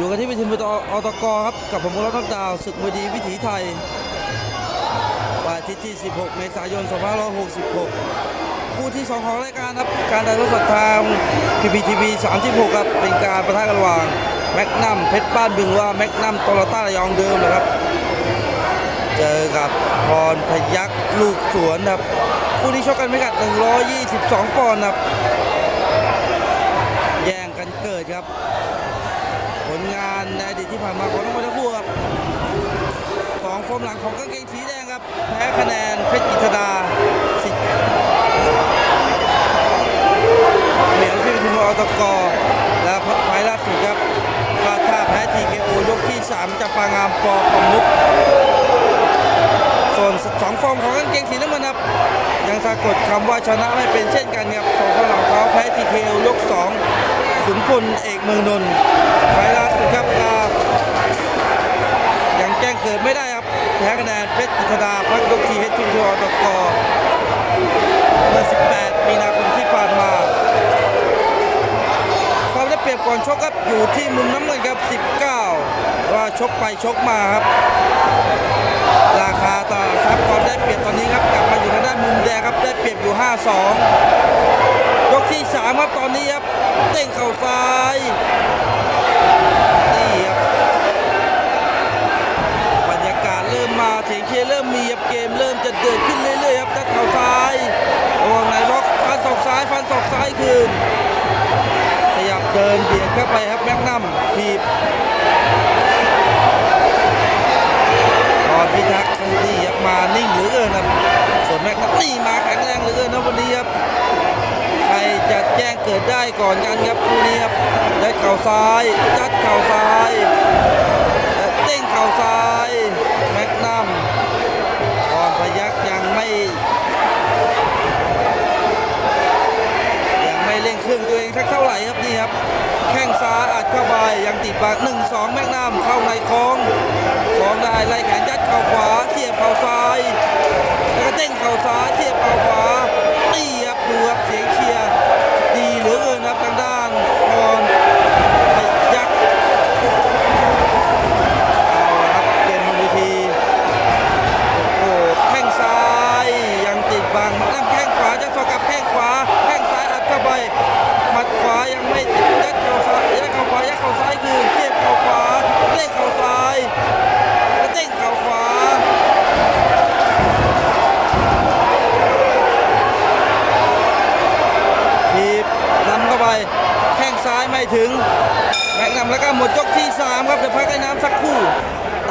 อยู่กันที่เวิธีมวยอตกครับ กับผมมุรัตน์ดาวศึกมวยดีวิถีไทยวันอาทิตย์ที่ 16 เมษายน 2566 คู่ที่ 2 ของรายการครับ การถ่ายทอดสดทาง PPTV 36 ครับ เป็นการประทะกันระหว่างแมกนัมเพชรบ้านบึงว่าแมกนัมโตโยต้าระยองเดิมนะครับ เจอกับพรพยักษ์ลูกสวนครับ คู่นี้ชกกันไม่กัด 122 ปอนด์ครับ แย่งกันเกิดครับ ผลงานในอดีตที่ผ่านมาของทั้งหมดทั้งคู่ครับสองฟอร์มหลังของกางเกงสีแดงครับ แพ้คะแนนเพชรกิตดาสิทธิ์เหนียวที่ทีมอตกและไฟล์ล่าสุดครับพลาดท่าแพ้ทีเกโอยกที่ 3จากปางามปอประมุกส่วนสองฟอร์มของกางเกงสีน้ำเงินครับ ยังสะกดคำว่าชนะไม่เป็นเช่นกันครับสองคนหลังเขาแพ้ทีเคยก สุนพลเอกเมืองนนท์ไฟล่าสุดครับยังแจ้งเกิดไม่ได้ครับแพ้คะแนนเพชรกิตดาพักยกทีเฮดทีมทัวร์ตกเมื่อ 18 มีนาคมที่ผ่านมาความได้เปรียบก่อนชกครับอยู่ที่มุมน้ำเงินครับ 19 ว่าชกไปชกมาครับ ราคาต่อทรัพย์ความได้เปรียบตอนนี้ครับกลับมาอยู่ทางด้านมุมแดงครับได้เปรียบอยู่ 5-2 ที่3ครับตอนนี้ครับเต้งเข่าซ้ายนี่ครับบรรยากาศเริ่มมาเสียงเชียร์เริ่มมีครับเกมเริ่มจะเดือดขึ้นเรื่อยๆครับจัดเข่าซ้ายระวังในล็อกฟันศอกซ้ายฟันศอกซ้ายคืนขยับเดินเบียดเข้าไปครับแม็กนัมทีบ ก่อนกันครับคู่นี้ครับยัดเข่าซ้ายยัดเข่าซ้ายเต้งเข่าซ้ายแม็กนัมตอนพยักยังไม่ ยังไม่เร่งเครื่องตัวเองสักเท่าไหร่ครับนี่ครับแข้งซ้ายอัดเข้าไปยังติดบากหนึ่งสองแม็กนัมเข้าในคล้องคล้องได้ไล่แขนยัดเข่าขวาเสียบเข่าซ้ายแล้วก็เต้งเข่าซ้ายเสียบเข่าขวา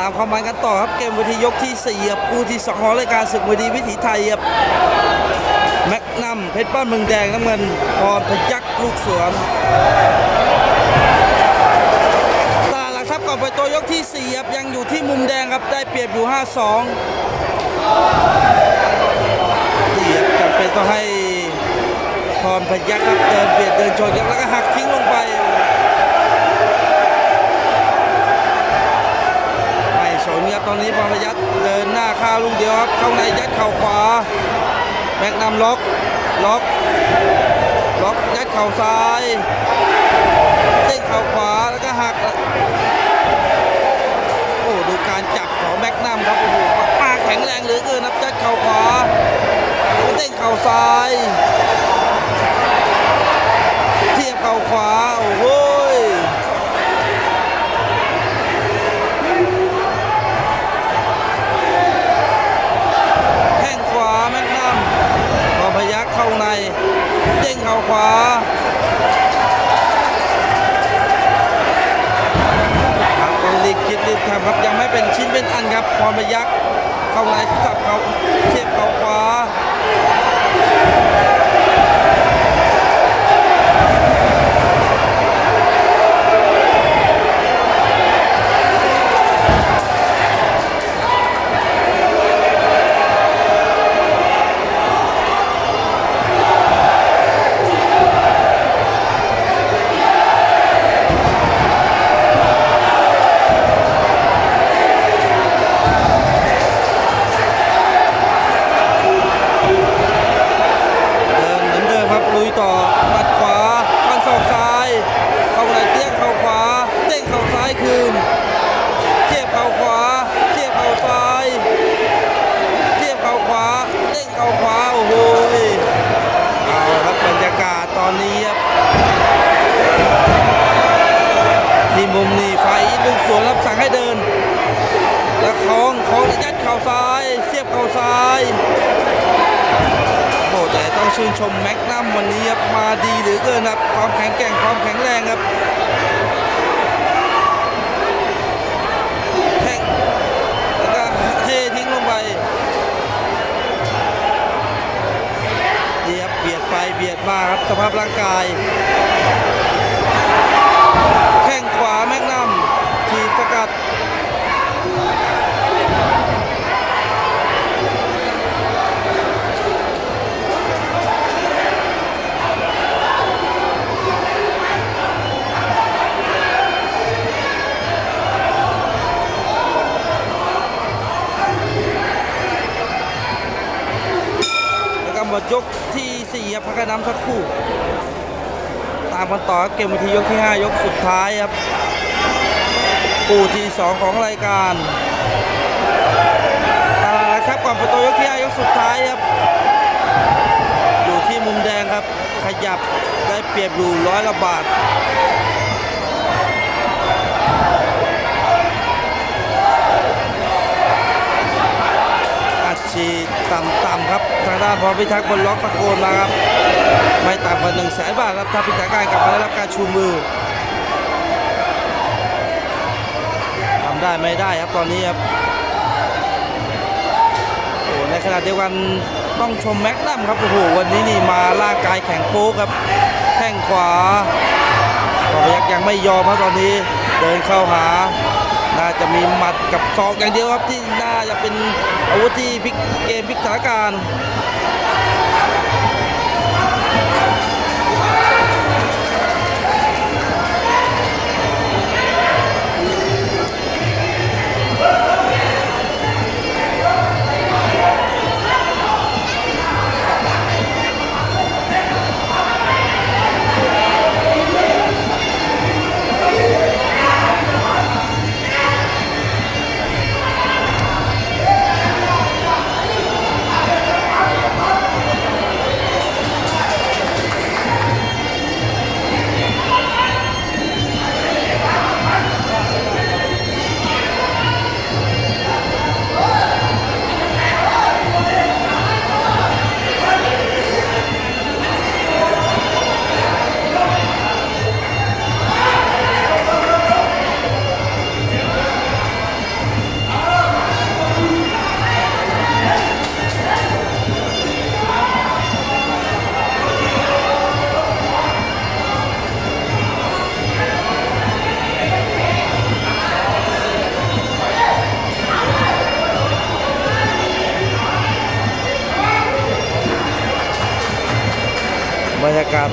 ามความมายกันต่อครับเกมวิธียกที่4ครับคู่ที่2ของรายการศึกมวยดีวิถีไทยครับแม็กนัมเพชรบ้านเมืองแดงน้ำเงินพรพยักลูกสวนตาหลักทรัพย์ก่อนไปตัวยกที่4ครับยังอยู่ที่มุมแดงครับได้เปรียบอยู่5-2นี่ครับจำเป็นต้องให้พรพยักษ์ครับเดินเบียดเดินชนแล้วก็หักทิ้ง นครับตอนนี้พรพยักษ์เดินหน้าข้าวลูกเดียวครับเข้าในยัดเข่าขวาแม็กนำล็อกล็อกล็อกยัดเข่าซ้ายเต้นเข่าขวาแล้วก็หักโอ้ดูการจับของแม็กนัมครับโอ้โหปากแข็งแรงเหลือเกินครับยัดเข่าขวาเต้นเข่าซ้าย คิดรีบทำครับยังไม่เป็นชิ้นเป็นอันครับพรพยักเข้าในสับเขาเทียบเข่าขวา นชมแม็กนัมวันนี้ครับมาดีเหลือเกินครับความแข็งแกร่งความแข็งแรงครับแทงแล้วก็เททิ้งลงไปนี่ครับเบียดไปเบียดมาครับสภาพร่างกาย ยกที่4ครับพักกันน้ำสักครู่ ตามกันต่อครับเกมวันทียกที่5ยกสุดท้ายครับคู่ที่2ของรายการเอาลครับก่อนประตูยกที่5ยกสุดท้ายครับ อยู่ที่มุมแดงครับขยับได้เปรียบอยู่ร้อยละบาท ต่ำๆครับ ทางด้านพรพิทักษ์บนล็อกตะโกนมาครับ ไม่ต่ำกว่า1 0 0 0 0แสนบาทครับถ้าพิจารการกลับมาได้รับการชูมือทำได้ไม่ได้ครับตอนนี้ครับโอ้ในขณะเดียวกันต้องชมแม็กนัมครับโอ้โหวันนี้นี่มาร่างกายแข็งโป๊กครับแข้งขวาต่อพยักยังไม่ยอมครับตอนนี้เดินเข้าหา น่าจะมีหมัดกับศอกอย่างเดียวครับที่น่าจะเป็นอาวุธที่พลิกเกมพลิกสถานการณ์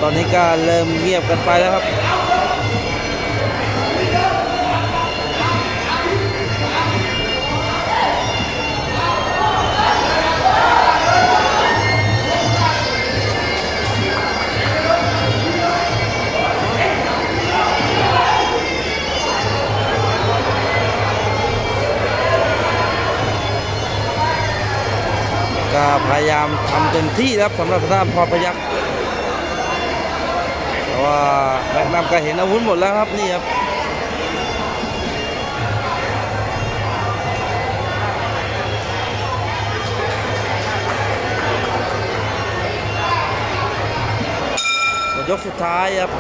ตอนนี้ก็เริ่มเงียบกันไปแล้วครับก็พยายามทำเต็มที่ครับสำหรับทางด้าพรพยักษ์ ว่าแม็กนัมก็เห็นอาวุธหมดแล้วครับนี่ครับยกสุดท้ายครับ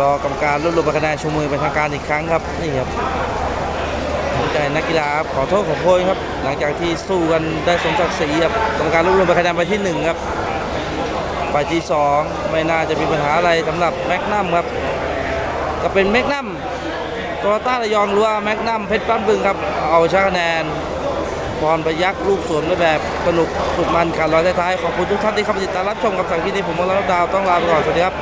รอกรรมการรวบรวมคะแนนชูมือเป็นทางการอีกครั้งครับนี่ครับหัวใจนักกีฬาครับขอโทษขอโพยครับ หลังจากที่สู้กันได้สมศักดิ์ศรีครับกรรมการรวบรวมคะแนนไปที่หนึ่งครับ ฝ่ายที่ 2 ไม่น่าจะมีปัญหาอะไรสำหรับแมกนัมครับ ก็เป็นแมกนัมโตโยต้าระยองหรือว่าแมกนัมเพชรปั้นบึงครับ เอาชนะคะแนนพรพยักษ์ลูกสวนไว้แบบสนุกสุดมันขาดลอยท้ายๆขอบคุณทุกท่านที่เข้ามาติดตามรับชมกับสังคีนี้ผมมอลดาวต้องลาไปก่อนสวัสดีครับ